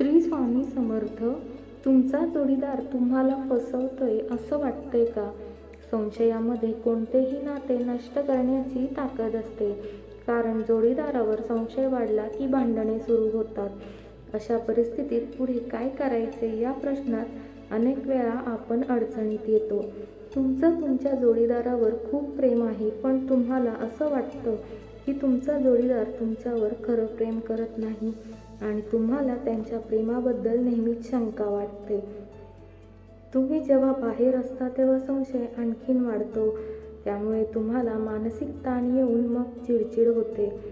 श्री स्वामी समर्थ तुमचा जोडीदार तुम्हाला फसवतोय असं वाटतंय का? संशयामध्ये कोणतेही नाते नष्ट करण्याची ताकद असते. कारण जोडीदारावर संशय वाढला की भांडणे सुरू होतात. अशा परिस्थितीत पुढे काय करायचे या प्रश्नात अनेक वेळा आपण अडचणीत येतो. तुमचं तुमच्या जोडीदारावर खूप प्रेम आहे पण तुम्हाला असं वाटतं की तुमचा जोडीदार तुमच्यावर खरं प्रेम करत नाही. आणि तुम्हाला त्यांच्या प्रेमाबद्दल नेहमीच शंका वाटते. तुम्ही जेव्हा बाहेर असता तेव्हा संशय आणखीन वाढतो. त्यामुळे तुम्हाला मानसिक ताण येऊन मग चिडचिड होते.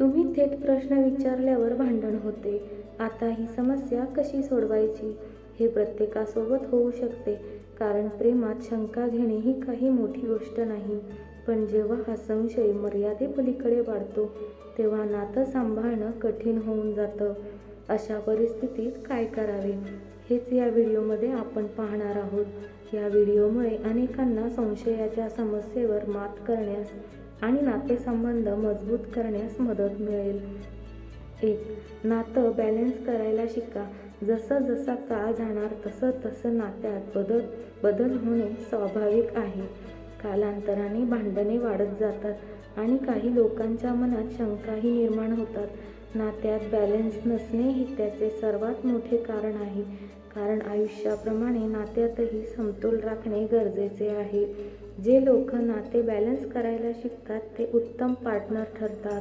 तुम्ही थेट प्रश्न विचारल्यावर भांडण होते. आता ही समस्या कशी सोडवायची? हे प्रत्येकासोबत होऊ शकते. कारण प्रेमात शंका घेणे ही काही मोठी गोष्ट नाही. पण जेव्हा हा संशय मर्यादेपलीकडे वाढतो तेव्हा नातं सांभाळणं कठीण होऊन जातं. अशा परिस्थितीत काय करावे? हेच या व्हिडिओमध्ये आपण पाहणार आहोत. या व्हिडिओमुळे अनेकांना संशयाच्या समस्येवर मात करण्यास आणि नातेसंबंध मजबूत करण्यास मदत मिळेल. एक नातं बॅलन्स करायला शिका. जसं जसा काळ जाणार तसं तसं नात्यात बदल बदल होणे स्वाभाविक आहे. कालांतराने भांडणे वाढत जातात आणि काही लोकांच्या मनात शंकाही निर्माण होतात. नात्यात बॅलन्स नसणे हे त्याचे सर्वात मोठे कारण आहे. कारण आयुष्याप्रमाणे नात्यातही समतोल राखणे गरजेचे आहे. जे लोक नाते बॅलन्स करायला शिकतात ते उत्तम पार्टनर ठरतात.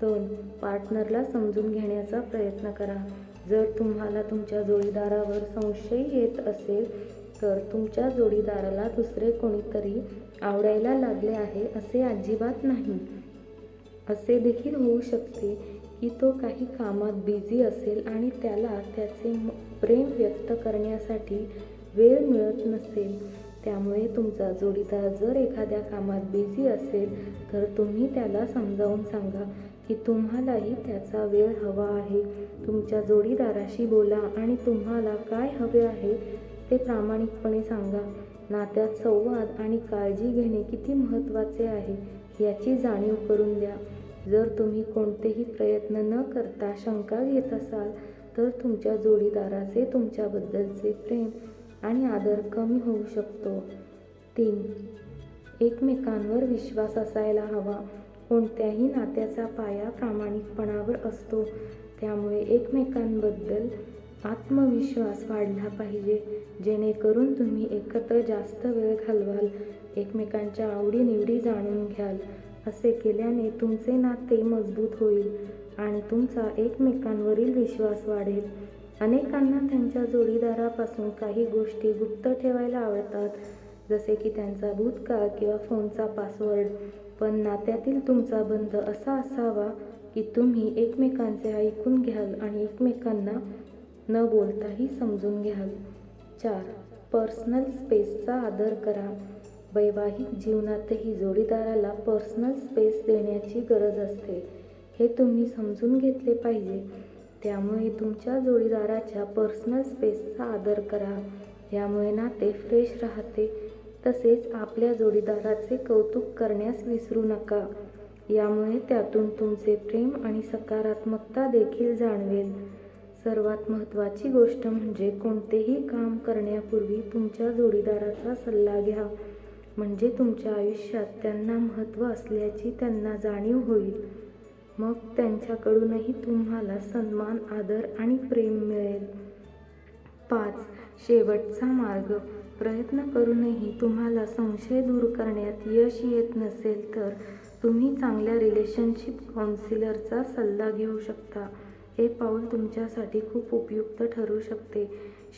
दोन पार्टनरला समजून घेण्याचा प्रयत्न करा. जर तुम्हाला तुमच्या जोडीदारावर संशय येत असेल तर तुमच्या जोडीदाराला दुसरे कोणीतरी आवडायला लागले आहे असे अजिबात नाही. असे देखील होऊ शकते की तो काही कामात बिझी असेल आणि त्याला त्याचे प्रेम व्यक्त करण्यासाठी वेळ मिळत नसेल. त्यामुळे तुमचा जोडीदार जर एखाद्या कामात बिझी असेल तर तुम्ही त्याला समजावून सांगा की तुम्हालाही त्याचा वेळ हवा आहे. तुमच्या जोडीदाराशी बोला आणि तुम्हाला काय हवे आहे ते प्रामाणिकपणे सांगा. नात्यात संवाद आणि काळजी घेणे किती महत्त्वाचे आहे याची जाणीव करून द्या. जर तुम्ही कोणतेही प्रयत्न न करता शंका घेत असाल तर तुमच्या जोडीदाराचे तुमच्याबद्दलचे प्रेम आणि आदर कमी होऊ शकतो. तीन एकमेकांवर विश्वास असायला हवा. कोणत्याही नात्याचा पाया प्रामाणिकपणावर असतो. त्यामुळे एकमेकांबद्दल आत्मविश्वास वाढला पाहिजे. जेणेकरून तुम्ही एकत्र जास्त वेळ घालवाल एकमेकांच्या आवडीनिवडी जाणून घ्याल. असे केल्याने तुमचे नाते मजबूत होईल आणि तुमचा एकमेकांवरील विश्वास वाढेल. अनेकांना त्यांच्या जोडीदारापासून काही गोष्टी गुप्त ठेवायला आवडतात जसे की त्यांचा भूतकाळ किंवा फोनचा पासवर्ड पण नात्यातील तुमचा बंध असा असावा की तुम्ही एकमेकांचे ऐकून घ्याल आणि एकमेकांना न बोलताही समजून घ्याल चार पर्सनल स्पेसचा आदर करा. वैवाहिक जीवनातही जोडीदाराला पर्सनल स्पेस देण्याची गरज असते. हे तुम्ही समजून घेतले पाहिजे. त्यामुळे तुमच्या जोडीदाराच्या पर्सनल स्पेसचा आदर करा. यामुळे नाते फ्रेश राहते. तसेच आपल्या जोडीदाराचे कौतुक करण्यास विसरू नका. यामुळे त्यातून तुमचे प्रेम आणि सकारात्मकता देखील जाणवेल. सर्वात महत्त्वाची गोष्ट म्हणजे कोणतेही काम करण्यापूर्वी तुमच्या जोडीदाराचा सल्ला घ्या. म्हणजे तुमच्या आयुष्यात त्यांना महत्त्व असल्याची त्यांना जाणीव होईल. मग त्यांच्याकडूनही तुम्हाला सन्मान आदर आणि प्रेम मिळेल. पाच शेवटचा मार्ग. प्रयत्न करूनही तुम्हाला संशय दूर करण्यात यश येत नसेल तर तुम्ही चांगल्या रिलेशनशिप काउन्सिलरचा सल्ला घेऊ शकता. हे पाऊल तुमच्यासाठी खूप उपयुक्त ठरू शकते.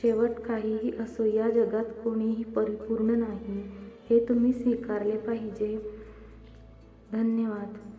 शेवट काहीही असो या जगात कोणीही परिपूर्ण नाही. हे तुम्ही स्वीकारले पाहिजे. धन्यवाद.